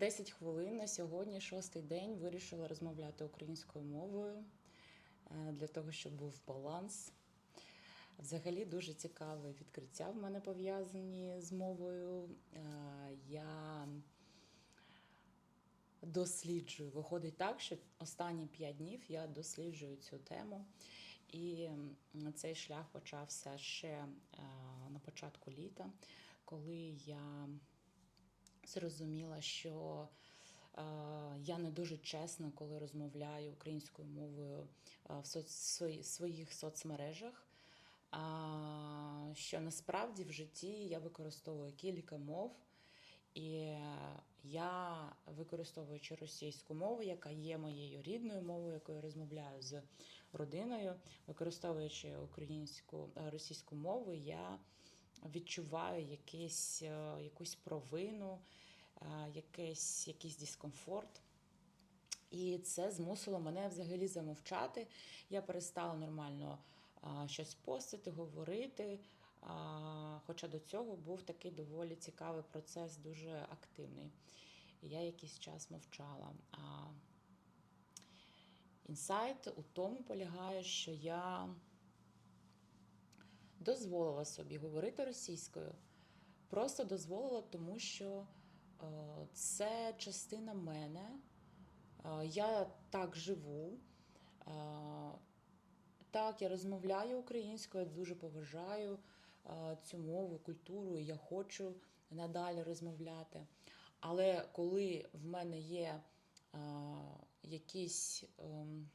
10 хвилин на сьогодні, шостий день, вирішила розмовляти українською мовою е, для того, щоб був баланс. Взагалі дуже цікаве відкриття в мене пов'язані з мовою. Е, Я досліджую. Виходить так, що останні 5 днів я досліджую цю тему. І цей шлях почався ще е, на початку літа, коли я зрозуміла, що е, я не дуже чесна, коли розмовляю українською мовою е, в своїх соцмережах. А, що насправді в житті я використовую кілька мов, і я, використовуючи російську мову, яка є моєю рідною мовою, якою розмовляю з родиною, використовуючи українську е, російську мову, я відчуваю якийсь, е, якусь провину, якийсь, якийсь дискомфорт. І це змусило мене взагалі замовчати. Я перестала нормально а, щось постити, говорити. А, хоча до цього був такий доволі цікавий процес, дуже активний. Я якийсь час мовчала. А інсайт у тому полягає, що я дозволила собі говорити російською. Просто дозволила, тому що е, це частина мене. Е, Я так живу. Е, Так, я розмовляю українською, дуже поважаю е, цю мову, культуру, і я хочу надалі розмовляти. Але коли в мене є е, якісь ем,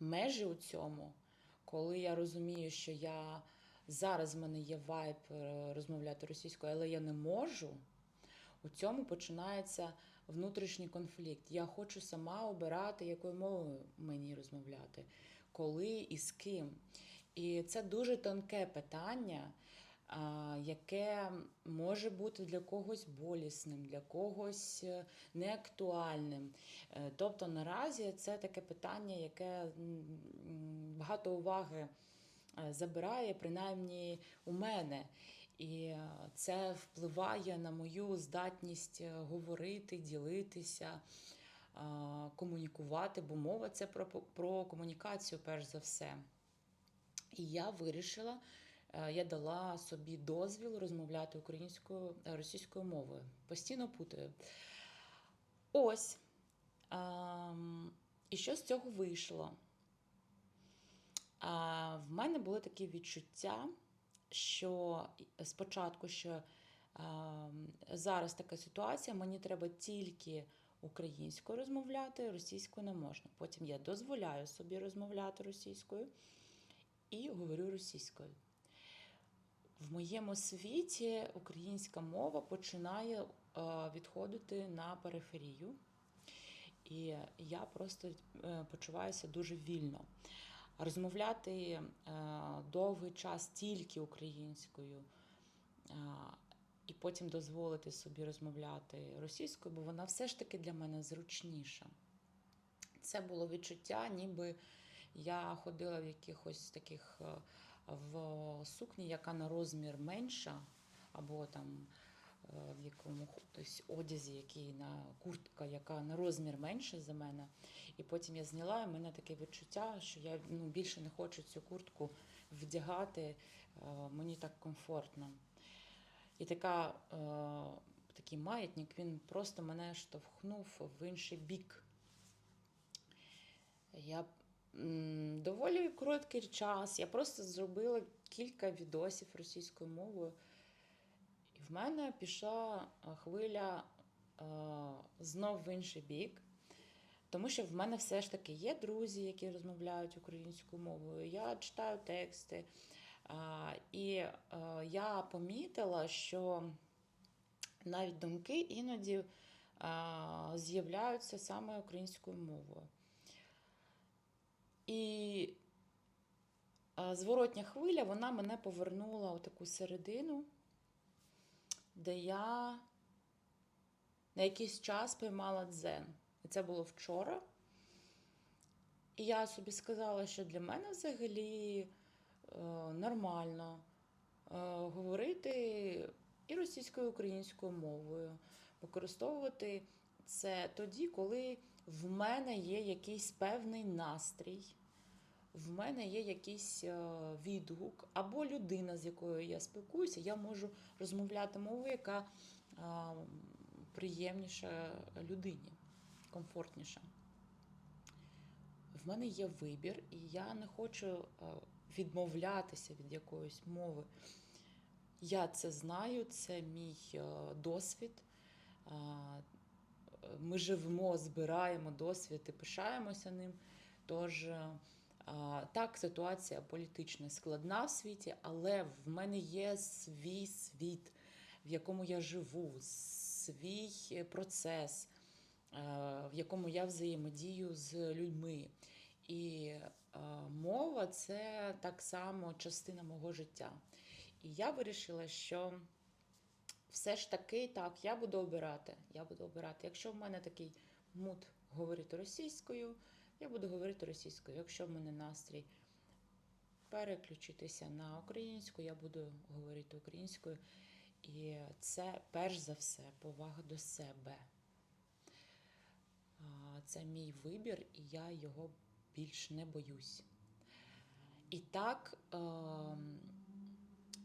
межі у цьому, коли я розумію, що я зараз в мене є вайб е, розмовляти російською, але я не можу. У цьому починається внутрішній конфлікт. Я хочу сама обирати, якою мовою мені розмовляти, коли і з ким. І це дуже тонке питання, яке може бути для когось болісним, для когось е, неактуальним. Е, Тобто наразі це таке питання, яке багато уваги е, забирає, принаймні у мене. І е, це впливає на мою здатність е, говорити, ділитися, е, комунікувати, бо мова це про, про комунікацію, перш за все. І я вирішила, я дала собі дозвіл розмовляти українською російською мовою. Постійно путаю. Ось. Ем, І що з цього вийшло? В мене були такі відчуття, що спочатку, що а, зараз така ситуація, мені треба тільки українською розмовляти, російською не можна. Потім я дозволяю собі розмовляти російською і говорю російською. В моєму світі українська мова починає е, відходити на периферію, і я просто е, почуваюся дуже вільно. Розмовляти е, довгий час тільки українською, е, і потім дозволити собі розмовляти російською, бо вона все ж таки для мене зручніша. Це було відчуття, ніби я ходила в якихось таких е, в сукні, яка на розмір менша, або там е, в якомусь одязі, який на куртка, яка на розмір менше за мене. І потім я зняла, і в мене таке відчуття, що я ну, більше не хочу цю куртку вдягати, е, мені так комфортно. І така, е, такий маятник, він просто мене штовхнув в інший бік. Я доволі короткий час. Я просто зробила кілька відосів російською мовою. В мене пішла е, хвиля е, знов в інший бік. Тому що в мене все ж таки є друзі, які розмовляють українською мовою. Я читаю тексти. І е, я помітила, що навіть думки іноді з'являються саме українською мовою. І зворотня хвиля вона мене повернула у таку середину, де я на якийсь час поймала дзен. І це було вчора. І я собі сказала, що для мене взагалі е, нормально е, говорити і російською, і українською мовою. використовувати це тоді, коли в мене є якийсь певний настрій, в мене є якийсь е, відгук, або людина, з якою я спілкуюся, я можу розмовляти мовою, яка е, приємніша людині, комфортніша. В мене є вибір, і я не хочу е, відмовлятися від якоїсь мови. Я це знаю, це мій досвід. Ми живемо, збираємо досвід і пишаємося ним. Тож, так, ситуація політична складна в світі, але в мене є свій світ, в якому я живу, свій е, процес, е, в якому я взаємодію з людьми. І е, мова це так само частина мого життя. І я вирішила, що все ж таки так, я буду обирати. Я буду обирати. Якщо в мене такий мут говорити російською, я буду говорити російською. Якщо в мене настрій переключитися на українську, я буду говорити українською. І це перш за все повага до себе. Це мій вибір, і я його більш не боюсь. І так, ем,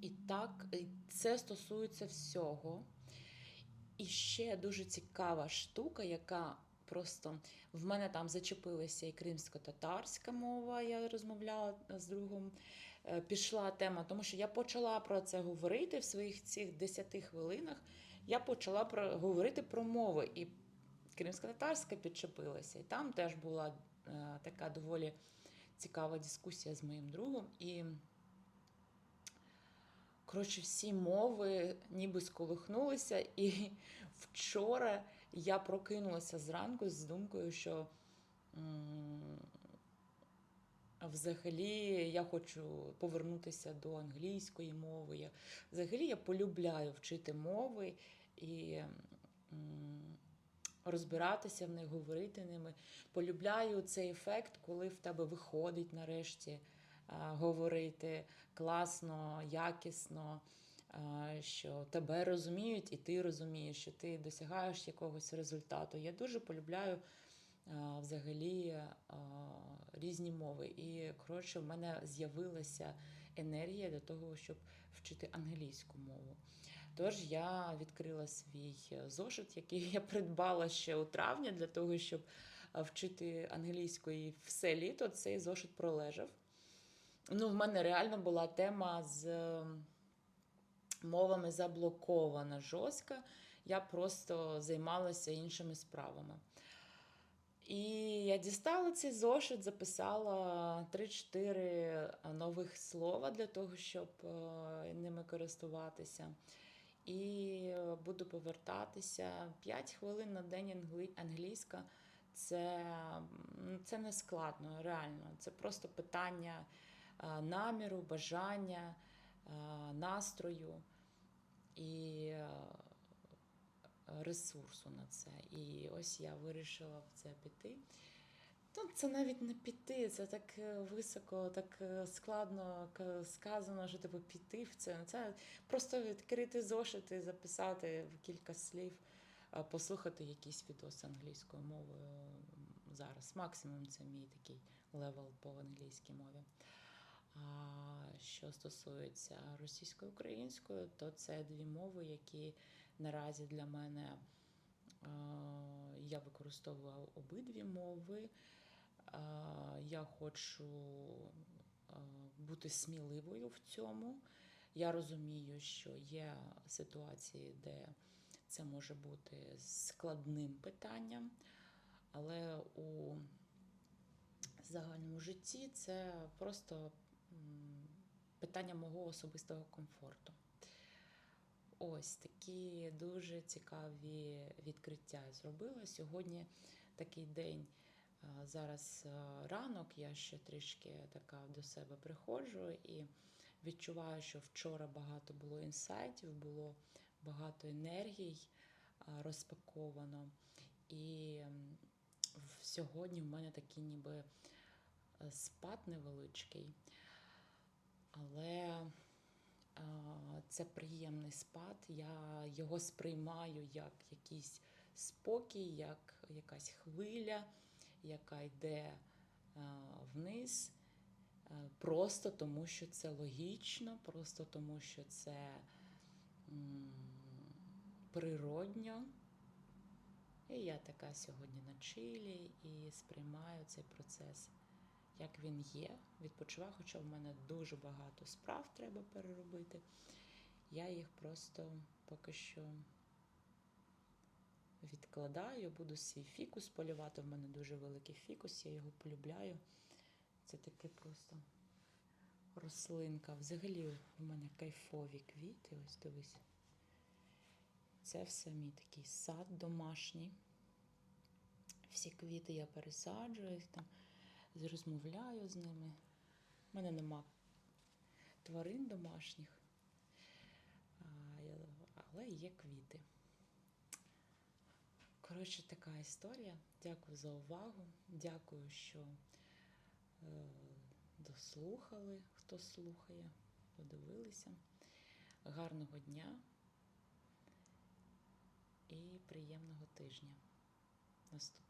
і так, це стосується всього. І ще дуже цікава штука, яка просто в мене там зачепилася і кримсько-татарська мова, я розмовляла з другом. Е, Пішла тема, тому що я почала про це говорити в своїх цих 10 хвилинах. Я почала про, говорити про мови, і кримсько-татарська підчепилася. І там теж була е, така доволі цікава дискусія з моїм другом. І коротше, всі мови ніби сколихнулися. І вчора я прокинулася зранку з думкою, що взагалі я хочу повернутися до англійської мови. Взагалі я полюбляю вчити мови і розбиратися в них, говорити ними. Полюбляю цей ефект, коли в тебе виходить нарешті говорити класно, якісно, що тебе розуміють, і ти розумієш, що ти досягаєш якогось результату. Я дуже полюбляю взагалі різні мови. І коротше, в мене з'явилася енергія для того, щоб вчити англійську мову. Тож я відкрила свій зошит, який я придбала ще у травні для того, щоб вчити англійської все літо. Цей зошит пролежав. Ну, в мене реально була тема з мовами заблокована жорстко. Я просто займалася іншими справами. І я дістала цей зошит, записала 3-4 нових слова для того, щоб е, ними користуватися. І е, буду повертатися 5 хвилин на день англійська. Це, це не складно, реально. Це просто питання е, наміру, бажання, настрою і е, ресурсу на це. І ось я вирішила в це піти. Ну, це навіть не піти, це так е, високо, так е, складно сказано, що типу піти в це. Це просто відкрити зошит і записати кілька слів, послухати якийсь відос англійською мовою зараз. Максимум це мій такий левел по англійській мові. А що стосується російсько-української, то це дві мови, які наразі для мене я використовую обидві мови. Я хочу бути сміливою в цьому. Я розумію, що є ситуації, де це може бути складним питанням, але у загальному житті це просто питання мого особистого комфорту. Ось такі дуже цікаві відкриття зробила. Сьогодні такий день. Зараз ранок, я ще трішки така до себе приходжу і відчуваю, що вчора багато було інсайтів, було багато енергій розпаковано. І сьогодні в мене такий ніби е, спад невеличкий. Але це приємний спад. Я його сприймаю як якийсь спокій, як якась хвиля, яка йде вниз. Е, Просто тому, що це логічно, просто тому, що це природньо. І я така сьогодні на чилі і сприймаю цей процес, як він є. Відпочиваю, хоча в мене дуже багато справ треба переробити. Я їх просто поки що відкладаю, буду свій фікус полювати. В мене дуже великий фікус, я його полюбляю. Це таке просто рослинка. Взагалі в мене кайфові квіти. Ось дивись. Це все мій такий сад домашній. Всі квіти я пересаджую, їх там розмовляю з ними. У мене нема тварин домашніх, але є квіти. Коротше, така історія. Дякую за увагу. Дякую, що е, дослухали, хто слухає, подивилися. Гарного дня і приємного тижня наступного.